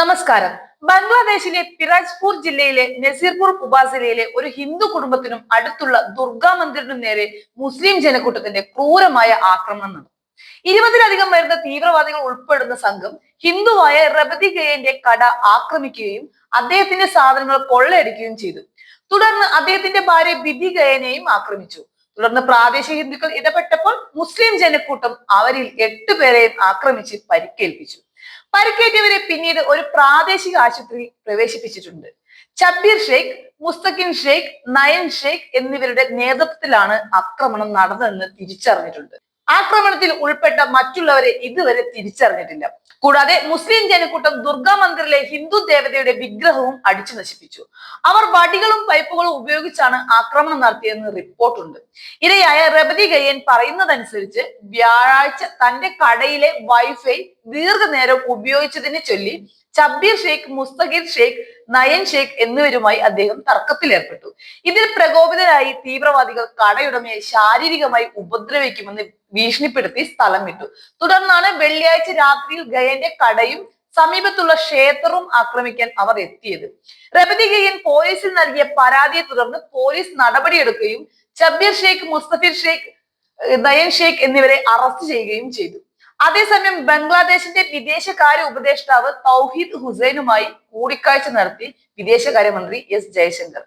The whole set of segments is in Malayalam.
നമസ്കാരം. ബംഗ്ലാദേശിലെ പിരാജ്പൂർ ജില്ലയിലെ നസീർപൂർ ഉപാസിലയിലെ ഒരു ഹിന്ദു കുടുംബത്തിനും അടുത്തുള്ള ദുർഗാ മന്ദിറിനും നേരെ മുസ്ലിം ജനക്കൂട്ടത്തിന്റെ ക്രൂരമായ ആക്രമണം നടന്നു. ഇരുപതിലധികം വരുന്ന തീവ്രവാദികൾ ഉൾപ്പെടുന്ന സംഘം ഹിന്ദുവായ റബതി ഗയന്റെ കട ആക്രമിക്കുകയും അദ്ദേഹത്തിന്റെ സാധനങ്ങൾ കൊള്ളയടിക്കുകയും ചെയ്തു. തുടർന്ന് അദ്ദേഹത്തിന്റെ ഭാര്യ ബിധി ഗയനെയും ആക്രമിച്ചു. തുടർന്ന് പ്രാദേശിക ഹിന്ദുക്കൾ ഇടപെട്ടപ്പോൾ മുസ്ലിം ജനക്കൂട്ടം അവരിൽ എട്ടുപേരെയും ആക്രമിച്ച് പരിക്കേൽപ്പിച്ചു. പരിക്കേറ്റവരെ പിന്നീട് ഒരു പ്രാദേശിക ആശുപത്രിയിൽ പ്രവേശിപ്പിച്ചിട്ടുണ്ട്. ചബീർ ഷെയ്ഖ് മുസ്തഖിൻ ഷെയ്ഖ് നയൻ ഷെയ്ഖ് എന്നിവരുടെ നേതൃത്വത്തിലാണ് ആക്രമണം നടന്നതെന്ന് തിരിച്ചറിഞ്ഞിട്ടുണ്ട്. ആക്രമണത്തിൽ ഉൾപ്പെട്ട മറ്റുള്ളവരെ ഇതുവരെ തിരിച്ചറിഞ്ഞിട്ടില്ല. കൂടാതെ മുസ്ലിം ജനക്കൂട്ടം ദുർഗാ മന്ദിറിലെ ഹിന്ദു ദേവതയുടെ വിഗ്രഹവും അടിച്ചു നശിപ്പിച്ചു. അവർ വടികളും പൈപ്പുകളും ഉപയോഗിച്ചാണ് ആക്രമണം നടത്തിയതെന്ന് റിപ്പോർട്ടുണ്ട്. ഇരയായ റബതി ഗയ്യൻ പറയുന്നതനുസരിച്ച് വ്യാഴാഴ്ച തന്റെ കടയിലെ വൈഫൈ ദീർഘനേരം ഉപയോഗിച്ചതിനെ ചൊല്ലി ചബ്ബീർ ഷെയ്ഖ് മുസ്തഖിർ ഷെയ്ഖ് നയൻ ഷെയ്ഖ് എന്നിവരുമായി അദ്ദേഹം തർക്കത്തിലേർപ്പെട്ടു. ഇതിൽ പ്രകോപിതരായി തീവ്രവാദികൾ കടയുടമയെ ശാരീരികമായി ഉപദ്രവിക്കുമെന്ന് ഭീഷണിപ്പെടുത്തി സ്ഥലം വിട്ടു. തുടർന്നാണ് വെള്ളിയാഴ്ച രാത്രിയിൽ ഗയന്റെ കടയും സമീപത്തുള്ള ക്ഷേത്രവും ആക്രമിക്കാൻ അവർ എത്തിയത്. റബതി ഗയൻ പോലീസിൽ നൽകിയ പരാതിയെ തുടർന്ന് പോലീസ് നടപടിയെടുക്കുകയും ചബ്ബീർ ഷെയ്ഖ് മുസ്തഫിർ ഷെയ്ഖ് നയൻ ഷെയ്ഖ് എന്നിവരെ അറസ്റ്റ് ചെയ്യുകയും ചെയ്തു. അതേസമയം ബംഗ്ലാദേശിന്റെ വിദേശകാര്യ ഉപദേഷ്ടാവ് തൗഹീദ് ഹുസൈനുമായി കൂടിക്കാഴ്ച നടത്തി വിദേശകാര്യമന്ത്രി എസ് ജയശങ്കർ.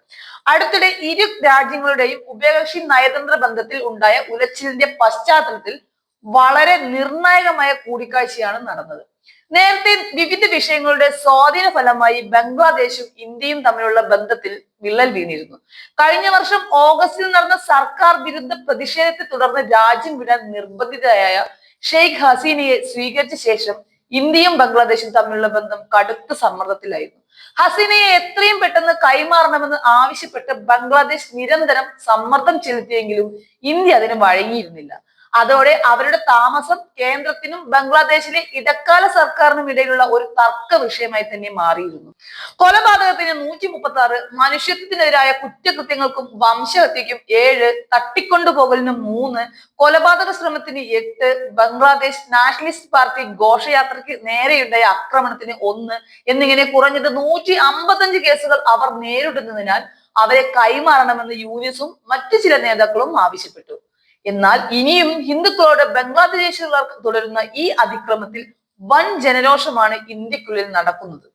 അടുത്തിടെ ഇരു രാജ്യങ്ങളുടെയും ഉഭയകക്ഷി നയതന്ത്ര ബന്ധത്തിൽ ഉണ്ടായ ഉലച്ചിലിന്റെ പശ്ചാത്തലത്തിൽ വളരെ നിർണായകമായ കൂടിക്കാഴ്ചയാണ് നടന്നത്. നേരത്തെ വിവിധ വിഷയങ്ങളുടെ സ്വാധീന ഫലമായി ബംഗ്ലാദേശും ഇന്ത്യയും തമ്മിലുള്ള ബന്ധത്തിൽ വിള്ളൽ വീണിരുന്നു. കഴിഞ്ഞ വർഷം ഓഗസ്റ്റിൽ നടന്ന സർക്കാർ വിരുദ്ധ പ്രതിഷേധത്തെ തുടർന്ന് രാജ്യം വിടാൻ നിർബന്ധിതയായ ഷെയ്ഖ് ഹസീനയെ സ്വീകരിച്ച ശേഷം ഇന്ത്യയും ബംഗ്ലാദേശും തമ്മിലുള്ള ബന്ധം കടുത്ത സമ്മർദ്ദത്തിലായിരുന്നു. ഹസീനയെ എത്രയും പെട്ടെന്ന് കൈമാറണമെന്ന് ആവശ്യപ്പെട്ട് ബംഗ്ലാദേശ് നിരന്തരം സമ്മർദ്ദം ചെലുത്തിയെങ്കിലും ഇന്ത്യ അതിന് വഴങ്ങിയിരുന്നില്ല. അതോടെ അവരുടെ താമസം കേന്ദ്രത്തിനും ബംഗ്ലാദേശിലെ ഇടക്കാല സർക്കാരിനും ഇടയിലുള്ള ഒരു തർക്ക വിഷയമായി തന്നെ മാറിയിരുന്നു. കൊലപാതകത്തിന് നൂറ്റി മുപ്പത്തി ആറ് മനുഷ്യത്വത്തിനെതിരായ കുറ്റകൃത്യങ്ങൾക്കും വംശഹത്യക്കും ഏഴ് തട്ടിക്കൊണ്ടുപോകലിന് മൂന്ന് കൊലപാതക ശ്രമത്തിന് എട്ട് ബംഗ്ലാദേശ് നാഷണലിസ്റ്റ് പാർട്ടി ഘോഷയാത്രയ്ക്ക് നേരെയുണ്ടായ ആക്രമണത്തിന് ഒന്ന് എന്നിങ്ങനെ കുറഞ്ഞത് നൂറ്റി അമ്പത്തഞ്ച് കേസുകൾ അവർ നേരിടുന്നതിനാൽ അവരെ കൈമാറണമെന്ന് യൂനിസും മറ്റു ചില നേതാക്കളും ആവശ്യപ്പെട്ടു. എന്നാൽ ഇനിയും ഹിന്ദുക്കളോട് ബംഗ്ലാദേശുകാർക്ക് തുടരുന്ന ഈ അതിക്രമത്തിൽ വൻ ജനരോഷമാണ് ഇന്ത്യക്കുള്ളിൽ നടക്കുന്നത്.